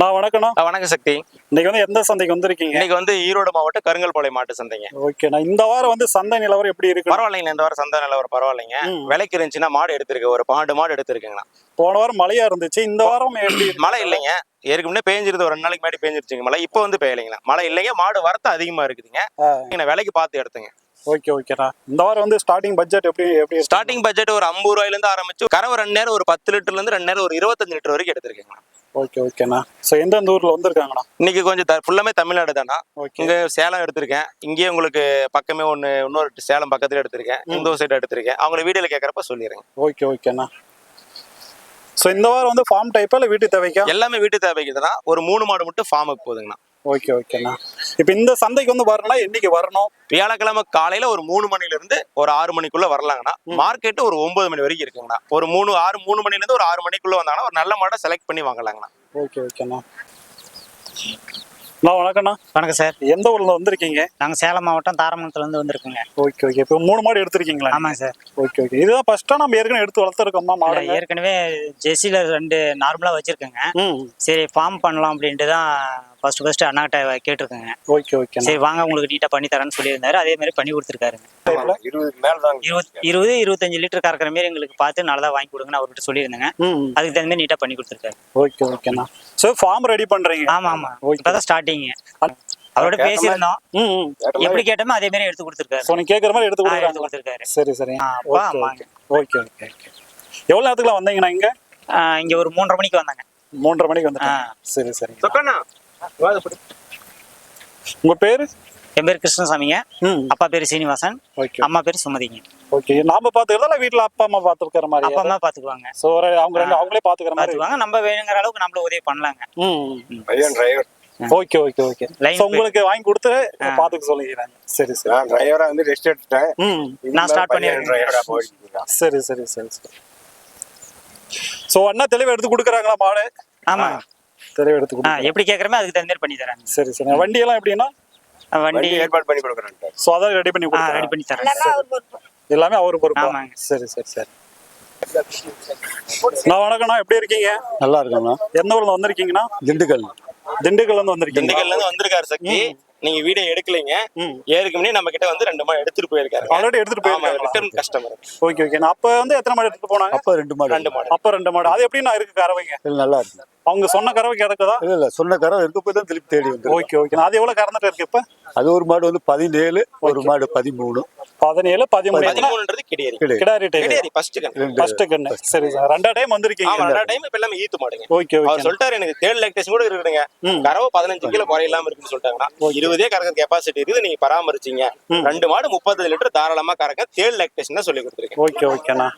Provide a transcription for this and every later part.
நான் வணக்கண்ணா ஆ, வணக்கம் சக்தி. இன்னைக்கு வந்து எந்த சந்தைக்கு வந்திருக்கீங்க? இன்னைக்கு வந்து ஈரோடு மாவட்டம் கருங்கல்பாளையம் மாட்டு சந்தைங்க. ஓகேண்ணா. இந்த வாரம் வந்து சந்தை நிலவரம் எப்படி இருக்கு? பரவாயில்லைங்க இந்த வாரம் சந்தை நிலவரம் பரவாயில்லைங்க. விலைக்கு இருந்துச்சுன்னா மாடு எடுத்திருக்கு. ஒரு பன்னெண்டு மாடு எடுத்திருக்குங்கண்ணா. போன வாரம் மழையா இருந்துச்சு. இந்த வாரம்? மழை இல்லைங்க. ஏற்கனவே பேஞ்சிருது ஒரு ரெண்டு நாளைக்கு முன்னாடி பேஞ்சிருச்சுங்க மழை. இப்போ வந்து பெய்யலைங்களா மழை இல்லைங்க. மாடு வரத்து அதிகமா இருக்குதுங்க. நீங்க விலைக்கு பார்த்து எடுத்துங்க. ஓகே ஓகேண்ணா. இந்த வாரம் வந்து ஸ்டார்டிங் பட்ஜெட் எப்படி எப்படி? ஸ்டார்டிங் பட்ஜெட் ஒரு ஐம்பது ரூபாயில இருந்து ஆரம்பிச்சு கறவை ரெண்டு நேரம் ஒரு பத்து லிட்டர்ல இருந்து ரெண்டு நேரம் ஒரு இருபத்தஞ்சு லிட்டர் வரைக்கும் எடுத்திருக்கேங்க ஓகே ஓகேண்ணா ஸோ எந்தெந்த ஊர்ல வந்திருக்காங்கண்ணா? இன்னைக்கு கொஞ்சம் த- ஃபுல்லாமே தமிழ்நாடு தானா இங்க சேலம் எடுத்திருக்கேன். இங்கேயே உங்களுக்கு பக்கமே ஒன்னு இன்னொரு சேலம் பக்கத்துல எடுத்திருக்கேன். இந்த சைடு எடுத்திருக்கேன். அவங்கள வீடியோல கேட்கறப்ப சொல்லிடுறேன் ஓகே ஓகேண்ணா ஸோ இந்த வாரம் வந்து ஃபார்ம் டைப்பா இல்லை வீட்டு தேவைக்கா? எல்லாமே வீட்டு தேவைக்குதுன்னா ஒரு மூணு மாடு மட்டும் ஃபார்முக்கு போகுதுங்கண்ணா ஓகே ஓகேண்ணா இப்போ இந்த சந்தைக்கு வந்து வரணும்னா என்னைக்கு வரணும்? வியாழக்கிழமை காலையில ஒரு மூணு மணில இருந்து ஒரு ஆறு மணிக்குள்ள வரலாங்கண்ணா. மார்க்கெட் ஒரு ஒன்பது மணி வரைக்கும் இருக்குங்கண்ணா. ஒரு மூணு ஆறு மூணு மணில இருந்து ஒரு ஆறு மணிக்குள்ள வந்தாங்கன்னா ஒரு நல்ல மாடை செலக்ட் பண்ணி வாங்கலாங்கண்ணா. ஓகே ஓகேண்ணா நான் வணக்கண்ணா வணக்கம் சார். எந்த ஊர்ல வந்திருக்கீங்க? நாங்கள் சேலம் மாவட்டம் தாரமங்கலத்துலேருந்து வந்திருக்கோங்க. ஓகே ஓகே இப்போ மூணு மாடு எடுத்திருக்கீங்களா? ஆமாங்க சார். ஓகே ஓகே இதுதான் ஃபர்ஸ்டா நம்ம ஏற்கனவே எடுத்து வளர்த்துருக்கோமா மாடுங்க. ஏற்கனவே ஜெர்சியில் ரெண்டு நார்மலாக வச்சுருக்கேங்க. சரி ஃபார்ம் பண்ணலாம் அப்படின்ட்டு தான் ஃபர்ஸ்ட் ஃபர்ஸ்ட் அண்ணாகிட்ட கேட்டிருக்கேங்க. ஓகே ஓகேண்ணா சரி வாங்க உங்களுக்கு நீட்டாக பண்ணி தரேன்னு சொல்லியிருந்தாரு. அதே மாதிரி பண்ணி கொடுத்துருக்காருங்க. தான் இருபத் இருபது இருபத்தஞ்சு லிட்டர் கறக்கிற மாதிரி எங்களுக்கு பார்த்து நல்லதாக வாங்கி கொடுங்கன்னு அவர்கிட்ட சொல்லியிருந்தேங்க. அதுக்கு தகுந்த மாதிரி நீட்டாக பண்ணி கொடுத்துருக்காரு. ஓகே ஓகேண்ணா ஸோ ஃபார்ம் ரெடி பண்றீங்க? ஆமாம் ஆமாம் Okay. இப்போ தான் ஸ்டார்டிங்க அவரோட பேசியிருந்தோம். எப்படி கேட்டோமோ அதே மாதிரி எடுத்து கொடுத்துருக்காரு. நீ கேட்குற மாதிரி எடுத்து எடுத்து கொடுத்துருக்காரு. சரி சரி. ஆமாங்க. ஓகே ஓகே ஓகே எவ்வளோ நேரத்துக்குலாம் வந்தீங்கண்ணா இங்க? இங்கே ஒரு மூன்றரை மணிக்கு வந்தாங்க. மூன்றரை மணிக்கு வந்துட்டேன். சரி சரி சொக்கண்ணா உங்க பேரு? என் பேர் கிருஷ்ணசாமிங்க. ம். அப்பா பேர் சீனிவாசன். ஓகே. அம்மா பேர் சுமதிங்க. ஓகே. நாம பார்த்துக்கிறதா இல்லை வீட்டில் அப்பா அம்மா பார்த்துக்கிற மாதிரி? அப்பா அம்மா பாத்துக்குவாங்க. ஸோ அவங்க ரெண்டு அவங்களே பார்த்துக்கிற மாதிரி? பாத்துக்குவாங்க. நம்ம வேணுங்கிற அளவுக்கு நம்மள உதவி பண்ணலாங்க. ம். பையன் driver okay okay okay. So உங்களுக்கு வாங்கி கொடுத்து பார்த்துக்க சொல்லிக்கிறாங்க சரி சரி. நான் டிரைவரா வந்து ரெஸ்ட் எடுத்துட்டேன். ம். நான் start பண்ணிடுறேன். டிரைவரா போயிட்டு. சரி சரி சரி சரி. ஸோ அண்ணா தெளிவாக எடுத்து கொடுக்குறாங்களா மாடு? ஆமா தெளிவாக எடுத்து எப்படி கேக்குறமே அதுக்கு தகுந்த மாதிரி பண்ணி தரேன். சரி சரி. வண்டியெல்லாம் எப்படின்னா வண்டி வண்டி ஏற்பாடு பண்ணி கொடுக்குறேன் ஸோ அதான் ரெடி பண்ணி ரெடி பண்ணி தரேன். எல்லாமே அவர் பொறுப்பு? ஆமாங்க. சரி சரி சரி. நான் வணக்கம்ண்ணா. எப்படி இருக்கீங்க? நல்லா இருக்கோம்ண்ணா எந்த ஊர்ல வந்திருக்கீங்கன்னா திண்டுக்கல். திண்டுக்கல்ல இருந்து வந்திருக்கீங்க திண்டுக்கல்ல இருந்து வந்திருக்காரு சக்தி. நீங்க வீடியோ எடுக்கலைங்க. ம். ஏற்கனவே முன்னே நம்ம கிட்ட வந்து ரெண்டு மாடு எடுத்துட்டு போயிருக்காரு. ஆல்ரெடி எடுத்துட்டு ஆமா போயிருக்காங்களா ரிட்டர்ன் கஸ்டமர் ஓகே ஓகே. அப்ப வந்து எத்தனை மாடு எடுத்துட்டு போனாங்க? அப்ப ரெண்டு மாடு ரெண்டு மாடு. அப்ப ரெண்டு மாடு. அது எப்படின்னா இருக்கு கறவைங்க? இல்ல நல்லா இருக்கு. அவங்க சொன்ன கறவை கிடக்குதா? இல்ல இல்ல. சொன்ன கரம் இருக்க போய் தான் திருப்பி தேடி வந்து ஓகே ஓகே. அது எவ்வளவு கறந்துட்டு இருக்கு இப்ப? அது ஒரு மாடு வந்து பதினேழு ஒரு மாடு பதிமூணு. பதினேழு பதிமூணு. பதிமூணுன்றது கிடையாது. கிடாரி கிடையாது ஃபர்ஸ்ட் கண்ணு சரி சார். ரெண்டா டைம் வந்திருக்கீங்க ரெண்டா டைம் இப்ப எல்லாமே ஈத்து மாடுங்க ஓகே அவர் சொல்லிட்டாரு எனக்கு தேர்ட் லாக்டேஷன் கூட இருக்குதுங்க. ம். கறவை பதினஞ்சு கிலோ குறையில்லாம இருக்குன்னு சொல்லிட்டாங்கன்னா இருபதே கறக்க கெப்பாசிட்டி இருக்குது நீங்க பராமரிச்சீங்க. ரெண்டு மாடு முப்பது லிட்டர் தாராளமா கறக்க தேர்ட் லாக்டேஷன் தான் சொல்லி கொடுத்துருக்கேன். ஓகே ஓகேண்ணா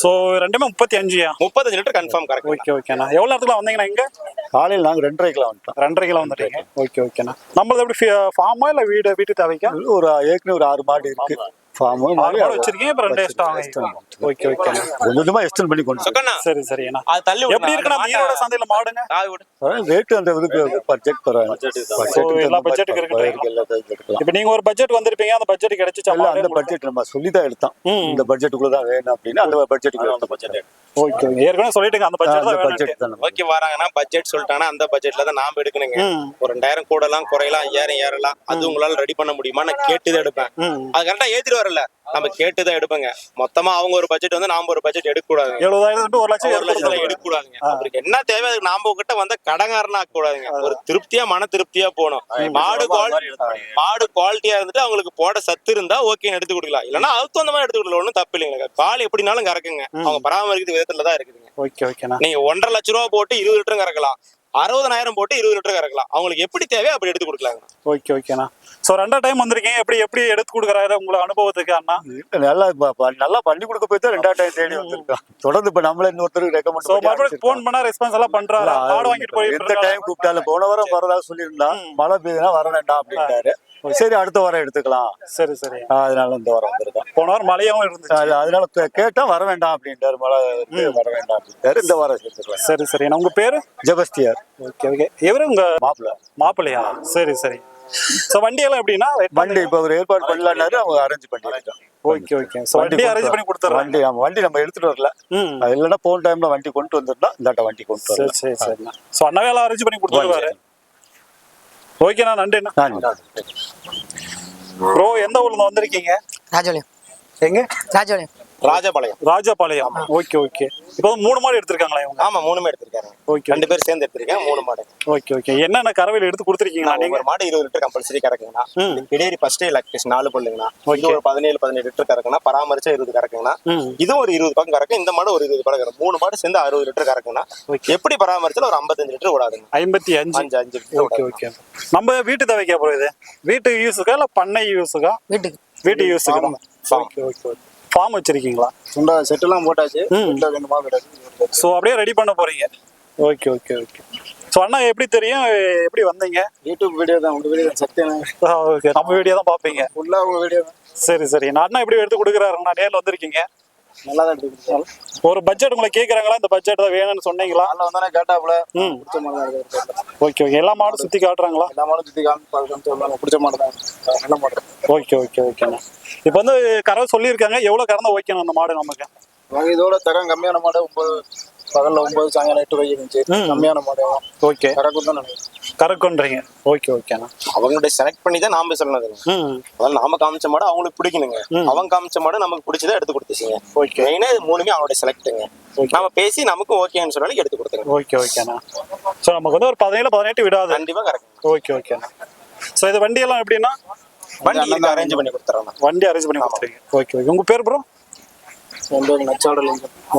ஸோ ரெண்டுமே முப்பத்தி அஞ்சுயா? முப்பத்தஞ்சு லிட்டர் கன்ஃபார்ம் கறக்க ஓகே ஓகேண்ணா எவ்வளோ நேரத்துல வந்தீங்கண்ணா இங்க? காலையில் நாங்க ரெண்டரை கிலோ வந்துட்டோம் ரெண்டரை கிலோ வந்துட்டீங்க ஓகே ஓகேண்ணா நம்மளது எப்படி ஃபார்மா இல்ல வீடு வீட்டு தேவைக்கா? ஒரு ஏற்கனவே ஒரு ஆறு மாடு இருக்கு. ஃபார்மு வச்சிருக்கீங்க இப்ப ரெண்டு எக்ஸ்ட்ரா ஓகே ஓகேண்ணா கொஞ்சம் கொஞ்சமா எக்ஸ்டெண்ட் பண்ணி கொண்டு சரி தள்ளி. எப்படி அந்த ஈரோட சந்தையில மாடுங்க இதுக்கு பட்ஜெட் பரவாயில்ல எல்லா இருக்கு. இப்ப நீங்க ஒரு பட்ஜெட் வந்திருப்பீங்க அந்த பட்ஜெட் கிடைச்சிச்சா அந்த பட்ஜெட் நம்ம சொல்லி தான் எடுத்தோம். இந்த பட்ஜெட்டுக்குள்ள தான் வேணும் அப்படின்னு அந்த பட்ஜெட்டுக்குள்ள அந்த பட்ஜெட் ஓகே ஏற்கனவே சொல்லிட்டுங்க அந்த பட்ஜெட் தான் பட்ஜெட் தான். ஓகே வராங்கன்னா பட்ஜெட் சொல்லிட்டாங்கன்னா அந்த பட்ஜெட்ல தான் நாம எடுக்கணுங்க. ஒரு ரெண்டாயிரம் கூடலாம் குறையலாம் ஐயாயிரம் ஏறலாம் அது உங்களால ரெடி பண்ண முடியுமா நான் கேட்டுதான் எடுப்பேன். அது கரெக்டா ஏத்திட்டு வரல. நம்ம கேட்டுதான் எடுப்பேங்க. மொத்தமா அவங்க ஒரு பட்ஜெட் வந்து நாம ஒரு பட்ஜெட் எடுக்க கூடாதுங்க எழுபதாயிரம் ஒரு லட்சம் ஒரு லட்சம் எடுக்க கூடாதுங்க அவருக்கு என்ன தேவை அதுக்கு நாம கிட்ட வந்த கடங்காரனா ஆக்க கூடாதுங்க ஒரு திருப்தியா மன திருப்தியா போகணும். மாடு குவாலிட்டி மாடு குவாலிட்டியா இருந்துட்டு அவங்களுக்கு போட சத்து இருந்தா ஓகே எடுத்து கொடுக்கலாம். இல்லன்னா அதுக்கு அந்த மாதிரி எடுத்து கொடுக்கலாம். ஒன்றும் தப்பு இல்லைங்க. பால் எப்படினாலும் கறக்குங்க. அவங்க பராமரிக்கிறது விதத்துல தான் இருக்குதுங்க. ஓகே ஓகேண்ணா நீங்க ஒன்றரை லட்ச ரூபா போட்டு இருபது லிட்டரும் கறக்கலாம். அறுபதனாயிரம் போட்டு இருபது லிட்டர் கறக்கலாம். அவங்களுக்கு எப்படி தேவையோ அப்படி எடுத்து கொடுக்கலாங்க. ஓகே ஓகேண்ணா ஸோ ரெண்டா டைம் வந்திருக்கீங்க. எப்படி எப்படி எடுத்து கொடுக்குறாரு? உங்களை அனுபவத்துக்கு அண்ணா? நல்லா நல்லா பண்ணி கொடுக்க போய் தான் ரெண்டாவது டைம் தேடி வந்திருக்கோம் தொடர்ந்து இப்ப நம்மள இன்னொருத்தருக்கு ரெக்கமெண்ட் ஸோ மறுபடியும் ஃபோன் பண்ணா ரெஸ்பான்ஸ் எல்லாம் பண்றாரு? மாடு வாங்கிட்டு போய் எந்த டைம் கூப்பிட்டாலும் போன வாரம் வரதா சொல்லியிருந்தா மழை பெய்யுதுன்னா வர வேண்டாம் அப்படின்ட்டாரு. சரி அடுத்த வாரம் எடுத்துக்கலாம். சரி சரி. அதனால இந்த வாரம் வந்திருக்கோம் போன வாரம் மழையாவும் இருந்துச்சு. அது- அதனால கேட்டா வர வேண்டாம் அப்படின்ட்டாரு. மழை வர வேண்டாம் அப்படின்ட்டாரு. இந்த வாரம் சேர்த்துக்கலாம். சரி சரி. உங்க பேரு? ஜெபஸ்தியார். Okay okay. இவரு உங்க மாப்பிள்ள. மாப்பிள்ளையா? சரி சரி. ஸோ வண்டியெல்லாம் எப்படின்னா வண்டி இப்போ ஒரு ஏற்பாடு பண்ணலான்னாரு அவங்க அரேஞ்ச் பண்ணிருக்கோம் ஓகே ஓகே. ஸோ வண்டி அரேஞ்ச் பண்ணி கொடுத்துட்றாங்க. வண்டி ஆமா வண்டி நம்ம எடுத்துட்டு வரல. இல்லைன்னா போன டைம்ல வண்டி கொண்டு வந்திருந்தா இந்தாட்ட வண்டி கொண்டு சரி வரல சரி. சரிண்ணா ஸோ அண்ணாவே எல்லாம் அரேஞ்ச் பண்ணி கொடுத்துருவாரு ஓகேண்ணா நன்றிண்ணா நான் ப்ரோ எந்த ஊர்ல வந்திருக்கீங்க? ராஜபாளையம் எங்க? ராஜபாளையம் ராஜபாளையம். ராஜபாளையம். Okay okay. இப்போ மூணு மாடு எடுத்திருக்காங்களா இவங்க? ஆமா மூணுமே எடுத்திருக்காங்க. ஓகே. ரெண்டு பேர் சேர்ந்து எடுத்திருக்கேன் மூணு மாடு. Okay okay. என்னென்ன கறவையில் எடுத்து கொடுத்துருக்கீங்களா நீங்க? ஒவ்வொரு மாடு இருபது லிட்டர் கம்பல்சரி கறக்குங்கண்ணா. கிடையாது ஃபர்ஸ்ட் லக்டேஷன் நாலு பல்லுங்கண்ணா. இது Okay. ஒரு பதினேழு பதினேழு லிட்டர் கறக்குண்ணா பராமரிச்சா இருபது கறக்குங்கண்ணா. இதுவும் ஒரு இருபது பக்கம் கறக்கும். இந்த மாடு ஒரு இருபது பக்கம் கறக்கும். மூணு மாடு சேர்ந்து அறுபது லிட்டர் கறக்குண்ணா Okay. எப்படி பராமரிச்சாலும் ஒரு ஐம்பத்தஞ்சு லிட்டர் ஓடாதுங்க. ஐம்பத்தி அஞ்சு? அஞ்சு அஞ்சு ஓகே ஓகே. நம்ம வீட்டு தேவைக்கா ப்ரோ இது? வீட்டு யூஸுக்கா இல்லை பண்ணை யூஸுக்கா? வீட்டுக்கு. வீட்டு யூஸுக்கு ஓகே ஓகே. ஃபார்ம் வச்சிருக்கீங்களா? சுண்டா செட்டெல்லாம் போட்டாச்சு. ரெண்டு மாடு கிடக்கு ஸோ அப்படியே ரெடி பண்ண போறீங்க. ஓகே ஓகே ஓகே ஸோ அண்ணா எப்படி தெரியும்? எப்படி வந்தீங்க? யூடியூப் வீடியோ தான் உங்க வீடியோ தான் சத்தியம் ஓகே நம்ம வீடியோ தான் பார்ப்பீங்க. ஃபுல்லா உங்க வீடியோ தான். சரி சரி. நான் அண்ணா எப்படி எடுத்து கொடுக்குறாருண்ணா நேரில் வந்திருக்கீங்க. நல்லா தான் ஒரு பட்ஜெட் உங்களை கேட்குறாங்களா இந்த பட்ஜெட் தான் வேணும்னு சொன்னீங்களா? நல்லா வந்தானே கேட்டாப்புல. ம். பிடிச்ச இருக்கு ஓகே ஓகே. எல்லா மாடும் சுற்றி காட்டுறாங்களா? எல்லா மாடும் சுத்தி காமி பார்க்கணும் சொல்லலாம் பிடிச்ச மாடு தான் நல்ல மாடு? ஓகே ஓகே ஓகேண்ணா. இப்போ வந்து கறவை சொல்லியிருக்காங்க. எவ்வளோ கறந்தா ஓகேண்ணா அந்த மாடு நமக்கு? இதோட தரம் கம்மியான மாடு. ஒன்பது பகல்ல ஒன்பது சாயங்காலம் எட்டு வரைக்கும் இருந்துச்சு. கம்மியான மாடு. ஓகே. கறக்கும் தான் நினைக்கிறேன். கறக்குன்றீங்க. ஓகே ஓகேண்ணா அவங்களுடைய செலக்ட் பண்ணி தான் நாம சொல்லணுதுங்க ம். அதாவது நாம காமிச்ச மாடு அவங்களுக்கு பிடிக்கணுங்க. அவங்க காமிச்ச மாடு நமக்கு பிடிச்சதை எடுத்து கொடுத்துச்சுங்க. ஓகே மெயினா இது மூணுமே அவங்களுடைய செலக்ட்டுங்க. நாம பேசி நமக்கு ஓகேன்னு சொன்னாலும் எடுத்து கொடுத்துருங்க. ஓகே ஓகேண்ணா ஸோ நமக்கு வந்து ஒரு பதினேழு பதினெட்டு விடாது. கண்டிப்பா கரெக்ட் ஓகே ஓகேண்ணா ஸோ இது வண்டியெல்லாம் எப்படின்னா? வண்டி அரேஞ்ச் பண்ணி கொடுத்துறோம். வண்டி அரேஞ்ச் பண்ணி கொடுத்துருங்க. ஓகே ஓகே உங்கள் பேர் ப்ரோ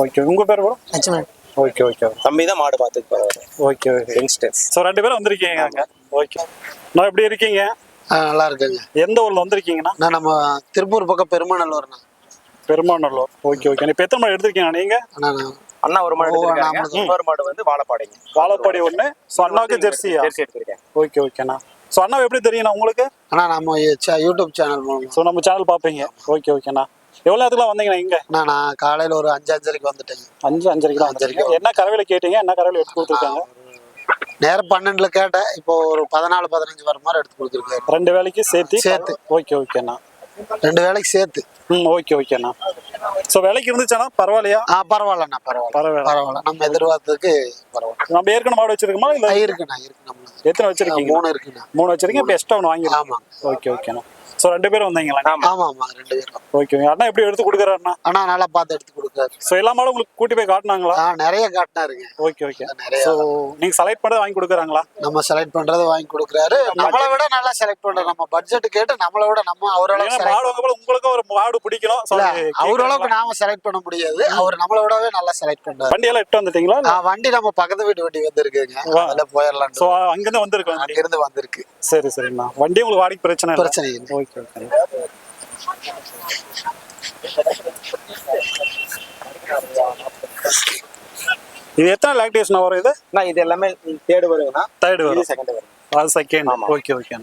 ஓகே உங்கள் பேர் ப்ரோ லட்சுமணன் ஓகே ஓகே தம்பி தான் மாடு போறாரு. Okay okay. யங்ஸ்டர்ஸ் ஸோ ரெண்டு பேரும் வந்திருக்கீங்க அங்கே? ஓகே. நான் எப்படி இருக்கீங்க? நல்லா இருக்குங்க. எந்த ஊரில் வந்திருக்கீங்கண்ணா நான் நம்ம திருப்பூர் பக்கம் பெருமாநல்லூர்ண்ணா. பெருமாநல்லூர். Okay okay. இப்போ எத்தனை மாடு எடுத்திருக்கீங்க நீங்கள் அண்ணா நான் அண்ணா ஒரு மாடு இன்னொரு மாடு வந்து வாழைப்பாடைங்க. வாழப்பாடி ஒன்று ஸோ அண்ணாவுக்கு ஜெர்சியா? ஜெர்சி எடுத்திருக்கேன். ஓகே ஓகேண்ணா ஸோ அண்ணா எப்படி தெரியுண்ணா உங்களுக்கு? அண்ணா நம்ம யூடியூப் சேனல் மூலமா. ஸோ நம்ம சேனல் பார்ப்பீங்க. ஓகே ஓகேண்ணா எவ்வளோ நேரத்துக்குலாம் வந்தீங்கண்ணா இங்கே அண்ணா நான் காலையில ஒரு அஞ்சு அஞ்சரைக்கு வந்துட்டேங்க அஞ்சு அஞ்சரைக்கு தான் வந்திருக்கீங்க என்ன கறவையில் கேட்டீங்க? என்ன கறவையில் எடுத்து கொடுத்துருக்காங்க? நேரம் பன்னெண்டுல கேட்டேன். இப்போ ஒரு பதினாலு பதினஞ்சு வர மாதிரி எடுத்து கொடுத்துருக்காரு. ரெண்டு வேலைக்கு சேர்த்து? சேர்த்து. ஓகே ஓகேண்ணா ரெண்டு வேலைக்கு சேர்த்து. ம் ஓகே ஓகேண்ணா ஸோ விலைக்கு இருந்துச்சாண்ணா? பரவாயில்லையா? ஆ பரவாயில்லண்ணா பரவாயில்ல. பரவாயில்ல. பரவாயில்ல. நம்ம எதிர்பார்த்ததுக்கு பரவாயில்ல. நம்ம ஏற்கனவே மாடு வச்சிருக்கோமா? இல்லை இருக்குண்ணா இருக்கு நம்மளுக்கு எத்தனை வச்சிருக்கீங்க? மூணு இருக்குண்ணா. மூணு வச்சிருக்கீங்க. இப்போ எக்ஸ்ட்ரா ஒன்று வாங்கிடலாம் ஆமா ஓகே ஓகேண்ணா ஸோ ரெண்டு பேரும் வந்தீங்களா? ஆமா. ஆமா ரெண்டு பேரும். ஓகே அண்ணா எப்படி எடுத்து கொடுக்குறாருண்ணா அண்ணா? நல்லா பார்த்து எடுத்து கொடுக்குறாரு. ஸோ எல்லா மாடும் உங்களுக்கு கூட்டி போய் காட்டினாங்களா? நிறைய காட்டினாருங்க. ஓகே ஓகே நிறைய. ஸோ நீங்கள் செலக்ட் பண்ணி வாங்கி கொடுக்குறாங்களா? நம்ம செலக்ட் பண்றதை வாங்கி கொடுக்குறாரு. நம்மளை விட நல்லா செலக்ட் பண்றாரு நம்ம பட்ஜெட் கேட்டு நம்மளை விட நம்ம select மாடு வாங்க உங்களுக்கும் ஒரு மாடு பிடிக்கணும். அவரளவுக்கு? நாம செலக்ட் பண்ண முடியாது. அவர் நம்மளை விடவே நல்லா செலக்ட் பண்றாரு. வண்டி எல்லாம் எட்டு வந்துட்டீங்களா? வண்டி நம்ம பக்கத்து வீட்டு வண்டி வந்திருக்குங்க. அதுல போயிடலாம் ஸோ அங்கேருந்து வந்திருக்கு வண்டி. அங்கிருந்து வந்திருக்கு. சரி சரிண்ணா வண்டி உங்களுக்கு வாடிக்கு பிரச்சனை இல்லை? பிரச்சனை இல்லை. ஓகே இது எத்தனை லாக்டேஷன் வரும் இது? நான் இது எல்லாமே தேர்டு வருங்கண்ணா தேர்ட் வரும். செகண்ட் வரும். அது செகண்ட். Okay okay